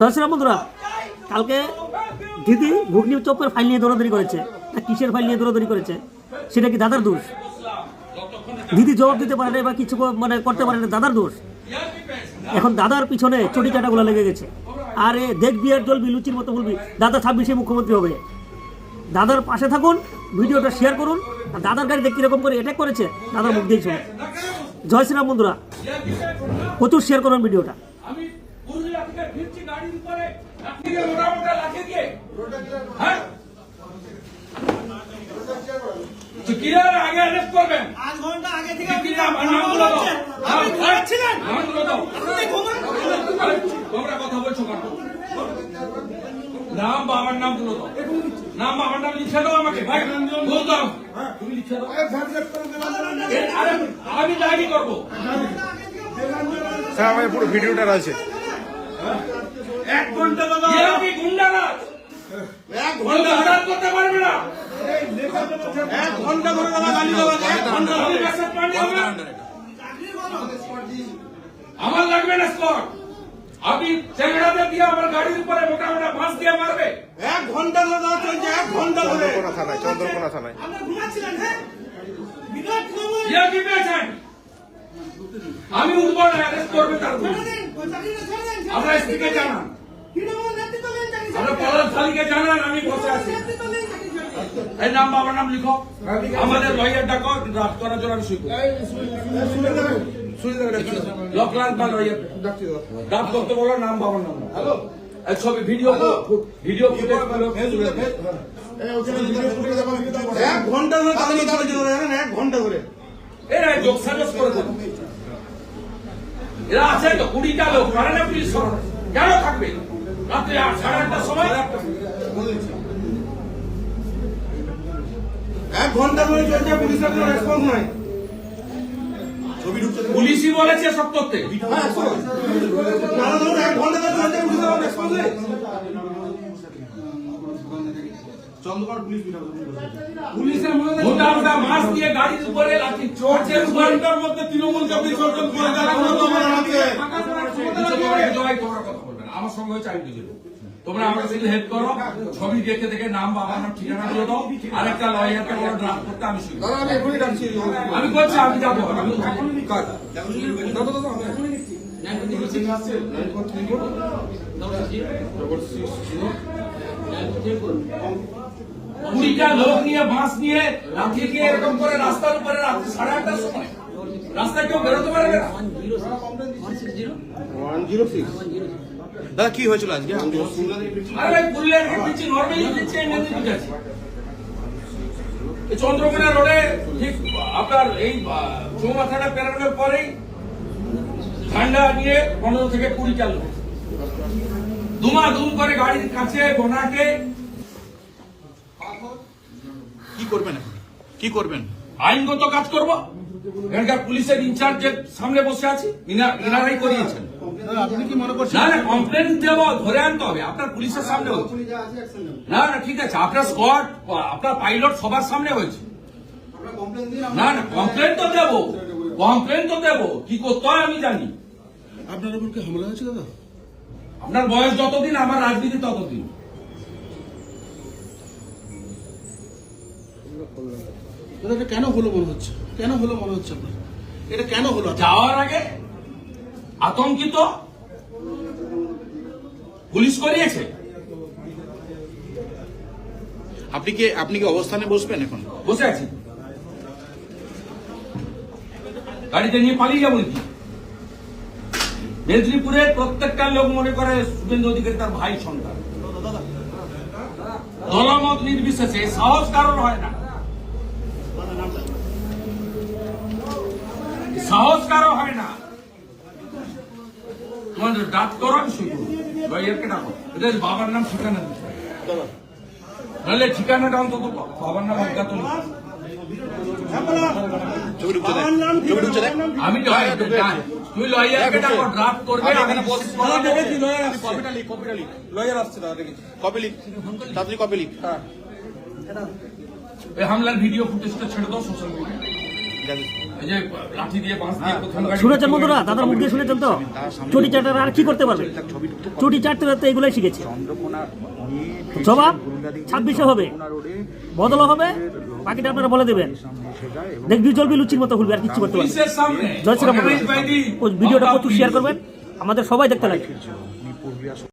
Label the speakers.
Speaker 1: দর্শক বন্ধুরা, কালকে দিদি ঘুগনি চপের ফাইল নিয়ে দৌড়াদৌড়ি করেছে। না কিসের ফাইল নিয়ে দৌড়াদৌড়ি করেছে? সেটা কি দাদার দোষ? দিদি জবাব দিতে পারে বা কিছু মানে করতে পারে না দাদার দোষ? এখন দাদার পিছনে চটি চাটাগুলো লেগে গেছে। আরে দেখবি আর জ্বলবি, লুচির মতো বলবি, দাদা ছাব্বিশে মুখ্যমন্ত্রী হবে। দাদার পাশে থাকুন, ভিডিওটা শেয়ার করুন, আর দাদার গাড়িতে কীরকম করে অ্যাটাক করেছে, দাদার মুখ দিয়ে শুনুন জয় শ্রীরাম বন্ধুরা, প্রচুর শেয়ার করুন ভিডিওটা।
Speaker 2: ফিরছি গাড়ির উপরে মোটা মোটা লাঠি দিয়ে হ্যাঁ? কিরার আগে অ্যারেস্ট করবেন?
Speaker 3: আধ ঘণ্টা আগে থেকে আপনি ঘুমাচ্ছিলেন? আপনি ঘুমান
Speaker 2: আরে, তোমরা কথা বলছো কেন? নাম বাবার নাম নাম বাবার নাম লিখে দাও আমাকে ভাই। বল দাও তুমি লিখে দাও। আমি ডায়েরি করব।
Speaker 4: স্যার আমার পুরো ভিডিওটা রয়েছে।
Speaker 3: এক ঘণ্টা দাদা
Speaker 2: এরা কি গুন্ডারাজ
Speaker 3: এক
Speaker 2: বলো হঠাৎ করতে পারবে না।
Speaker 3: এক ঘণ্টা ধরে দাদা গালি দেওয়া এক ঘণ্টা
Speaker 2: আমি ব্যাসার পান্ডে আমার আমার লাগবে না স্কট আপনি চ্যাংড়াতে দিয়ে আমার গাড়ির উপরে মোটা মোটা বাঁশ দিয়ে মারবে।
Speaker 3: এক ঘণ্টা ধরে দাদা চলছে এক ঘণ্টা ধরে।
Speaker 4: চন্দ্রকোনা থানায় চন্দ্রকোনা থানায়।
Speaker 3: আপনি ঘুমাচ্ছিলেন হ্যাঁ বিরাট
Speaker 2: ইয়ে কি পেয়েছেন? আমি উঠবো না অ্যারেস্ট করবে তার আমরা। এসপিকে জানান।
Speaker 3: তৃণমূল নেতৃত্ব দিন, চাকরি ছেড়ে
Speaker 2: আমরা পলাশ শালীকে জানান আমি বসে আছি।
Speaker 3: নেতৃত্ব দিন, চাকরি ছেড়ে দিন।
Speaker 2: এই নাম বাবার নাম লিখো। আমাদের লয়ার ডাকো ড্রাফট করার জন্য আমি শিখব। লকলাল বা লয়ার ড্রাফট করতে বলো নাম বাবার নাম। হ্যালো? ছবি ভিডিও ভিডিও ফুটেজ
Speaker 3: এক ঘণ্টা ধরে? এক ঘণ্টা ধরে।
Speaker 2: এরা যোগ সাজস করে দেবে। এরা আছে তো কুড়িটা লোক পারে না পুলিশ। কেন থাকবে? রাত্রে সাড়ে আটটার সময়?
Speaker 3: এক ঘণ্টা ধরে চলছে পুলিশের কোনো রেসপন্স নাই।
Speaker 2: পুলিশই বলেছে সব করতে
Speaker 3: এক ঘণ্টা ধরে চলছে পুলিশের রেসপন্স নেই।
Speaker 2: পুলিশের মধ্যে মোটা মোটা মাছ দিয়ে গাড়ির উপরে লাঠি চড়ছে ঘণ্টার মধ্যে তৃণমূলকে বিসর্জন করে আমার সঙ্গে হচ্ছে আমি বুঝে তোমরা আমাকে শুধু হেল্প করো ছবি দেখে দেখে নাম বাবার নাম ঠিকানা দিয়ে দাও। আর একটা লয়ারকে ড্রাফট করতে আমি শুরু আমি করছি আমি যাব। আমি কুড়িটা লোক নিয়ে বাঁশ নিয়ে এরকম করে রাস্তার উপরে রাত্রি সাড়ে আটটার সময়। রাস্তায় কেউ বেরোতে পারবে না।
Speaker 4: দাদা কি হয়েছিল আজকে?
Speaker 2: আরে ভাই পুরুলিয়ার দিচ্ছি নর্মালি দিচ্ছি এই মেদিনীপুর যাচ্ছি চন্দ্রকোনা রোডে ঠিক আপনার এই চৌমাথাটা পেরানোর পরেই ঠান্ডা নিয়ে পনেরো থেকে কুড়ি চালু দুমা দুম করে গাড়ির কাছে গোনাকে
Speaker 4: কি করবেন কি করবেন?
Speaker 2: আইনগত কাজ করব। এখানকার পুলিশের ইনচার্জের সামনে বসে আছি ইনা- ইনারাই করিয়েছেন।
Speaker 4: আপনি কি মনে করছেন
Speaker 2: না না কমপ্লেন দেব ধরে আনতে হবে। আপনার পুলিশের সামনে হচ্ছে না না ঠিক আছে। আপনার স্কোয়াড আপনার পাইলট সবার সামনে হয়েছে। না না কমপ্লেন তো দেব। কমপ্লেন তো দেব। কি করতে হয় আমি জানি।
Speaker 5: আপনার উপর কি হামলা হয়েছে দাদা?
Speaker 2: আপনার বয়স যতদিন আমার রাজনীতি ততদিন।
Speaker 5: এটা কেন হলো মনে হচ্ছে? কেন হলো মনে হচ্ছে আপনার? এটা কেন হলো?
Speaker 2: যাওয়ার আগে আতঙ্কিত? পুলিশ করিয়েছে?
Speaker 4: আপনি কি আপনি কি অবস্থানে বসবেন এখন?
Speaker 2: বসে আছি। গাড়িতে নিয়ে পালিয়ে যাব নাকি? মেদিনীপুরের প্রত্যেকটা লোক মনে করে শুভেন্দু অধিকারী তার ভাই সন্তান দলমত নির্বিশেষে সাহস কারণ হয় না সাহস কারও হয় না তোমাদের ডাক শুরু এটা বাবার নাম ঠিকানা নাহলে ঠিকানাটা অন্তত বাবার নাম অজ্ঞাত আমি তুমি লয়ারকে ডাকো ড্রাফট করবে আমি
Speaker 3: দেখেছি লয়ার আসছে।
Speaker 4: কপিটা লিখ কপিটা লিখ
Speaker 3: লয়ার আসছে দাদা দেখেছি।
Speaker 4: কপি লিখ তাড়াতাড়ি কপি লিখ
Speaker 2: এই হামলার ভিডিও ফুটেজটা ছেড়ে দাও সোশ্যাল মিডিয়ায়
Speaker 4: শুনেছেন বন্ধুরা? দাদার মুখ দিয়ে শুনেছেন তো? চটি চাটার আর কি করতে পারবে? চটি চাটতে চাটতে এগুলোই শিখেছে। জবাব ছাব্বিশে হবে। বদল হবে। বাকিটা আপনারা বলে দেবেন। দেখবি জলবি লুচির মতো খুলবে আর কিচ্ছু করতে পারবে না। জয় শ্রীরাম ভিডিওটা প্রচুর শেয়ার করবেন। আমাদের সবাই দেখতে লাগে